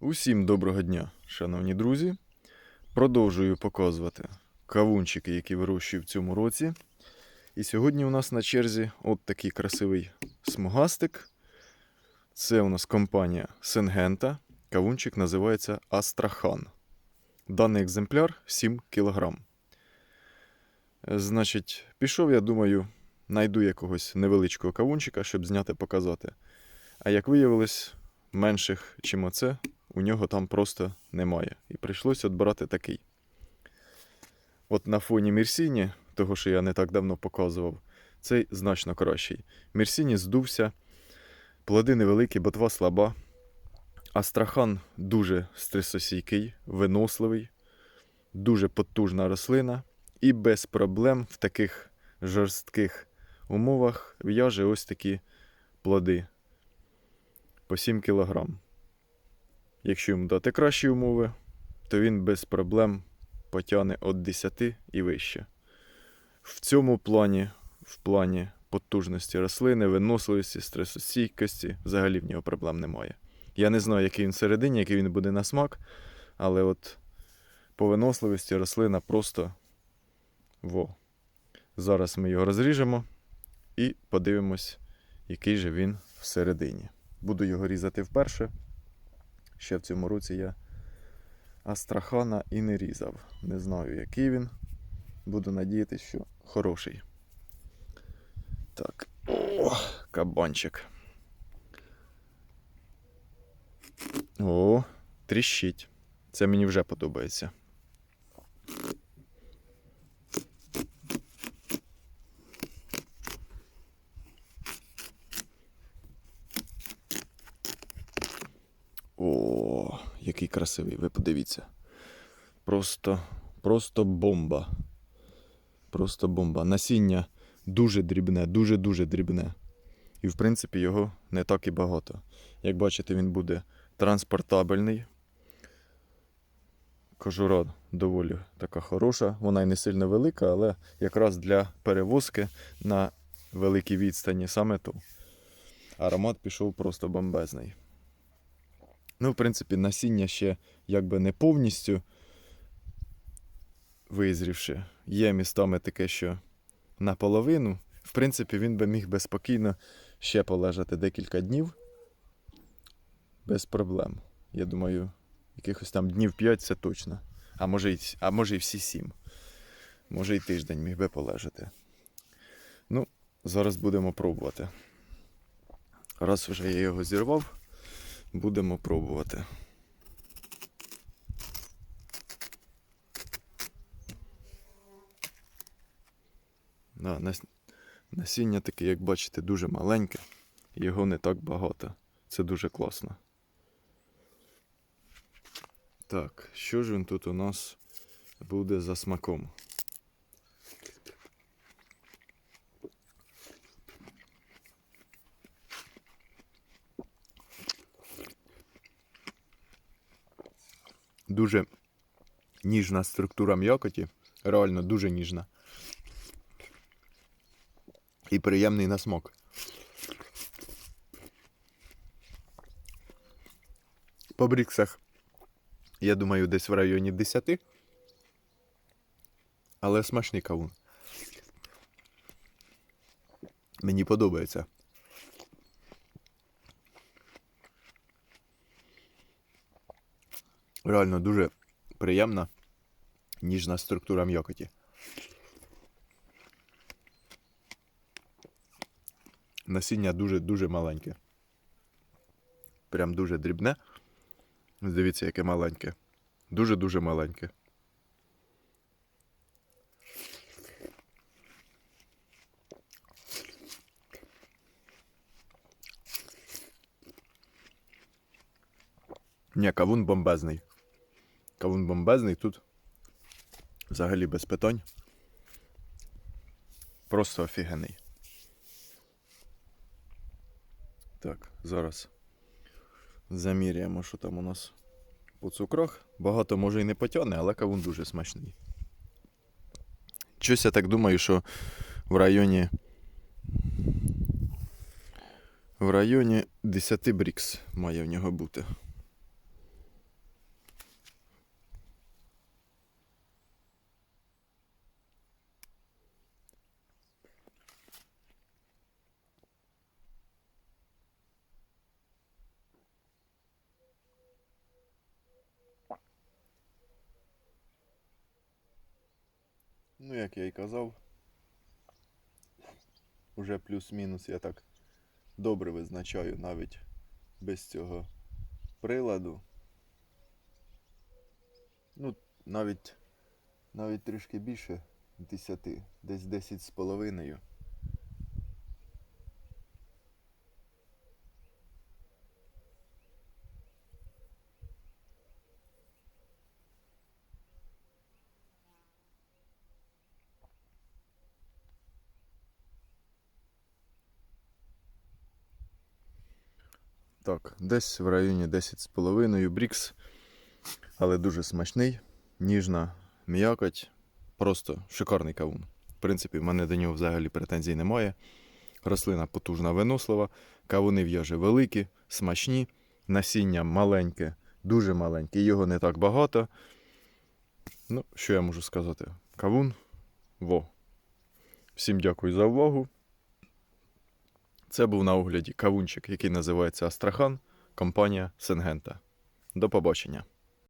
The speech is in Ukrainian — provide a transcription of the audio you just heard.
Усім доброго дня, шановні друзі. Продовжую показувати кавунчики, які вирощую в цьому році. І сьогодні у нас на черзі от такий красивий смугастик. Це у нас компанія Сенгента. Кавунчик називається Астрахан. Даний екземпляр 7 кг. Значить, пішов, я думаю, знайду якогось невеличкого кавунчика, щоб зняти показати. А як виявилось, менших, чим оце, у нього там просто немає. І прийшлося відбирати такий. От на фоні Мірсіні, того, що я не так давно показував, цей значно кращий. Мірсіні здувся, плоди невеликі, ботва слаба. Астрахан дуже стресостійкий, виносливий, дуже потужна рослина і без проблем в таких жорстких умовах в'яже ось такі плоди по 7 кг. Якщо йому дати кращі умови, то він без проблем потягне від 10 і вище. В цьому плані, в плані потужності рослини, виносливості, стресостійкості, взагалі в нього проблем немає. Я не знаю, який він всередині, який він буде на смак, але от по виносливості рослина просто во. Зараз ми його розріжемо і подивимось, який же він всередині. Буду його різати вперше. Ще в цьому році я Астрахана і не різав. Не знаю, який він. Буду надіятися, що хороший. Так. О, кабанчик. О, тріщить. Це мені вже подобається. О, який красивий, ви подивіться. Просто, просто бомба. Просто бомба. Насіння дуже дрібне, дуже-дуже дрібне. І, в принципі, його не так і багато. Як бачите, він буде транспортабельний. Кожура доволі така хороша. Вона й не сильно велика, але якраз для перевозки на великій відстані саме то. Аромат пішов просто бомбезний. Ну, в принципі, насіння ще якби не повністю визрівши. Є містами таке, що наполовину. В принципі, він би міг би спокійно ще полежати декілька днів. Без проблем. Я думаю, якихось там днів 5 це точно. А може, й, а може і всі 7. Може і тиждень міг би полежати. Ну, зараз будемо пробувати. Раз вже я його зірвав, будемо пробувати. Да, нас- насіння таке, як бачите, дуже маленьке, його не так багато. Це дуже класно. Так, що ж він тут у нас буде за смаком? Дуже ніжна структура м'якоті, реально дуже ніжна. І приємний на смак. По бріксах, я думаю, десь в районі 10. Але смачний кавун. Мені подобається. Реально дуже приємна, ніжна структура м'якоті. Насіння дуже-дуже маленьке. Прям дуже дрібне. Дивіться, яке маленьке. Дуже-дуже маленьке. Ні, кавун бомбезний. Кавун бомбезний тут взагалі без питань. Просто офігенний. Так, зараз заміряємо, що там у нас по цукрах. Багато може і не потягне, але кавун дуже смачний. Щось я так думаю, що в районі. В районі 10 брікс має в нього бути. Ну, як я і казав, уже плюс-мінус я так добре визначаю навіть без цього приладу. Ну, навіть, навіть трішки більше 10, десь 10 з половиною. Так, десь в районі 10 з половиною брікс, але дуже смачний, ніжна м'якоть, просто шикарний кавун. В принципі, в мене до нього взагалі претензій немає. Рослина потужна, винослива, кавуни в'яже великі, смачні, насіння маленьке, дуже маленьке, його не так багато. Ну, що я можу сказати? Кавун во. Всім дякую за увагу. Це був на огляді кавунчик, який називається Астрахан, компанія Сенгента. До побачення.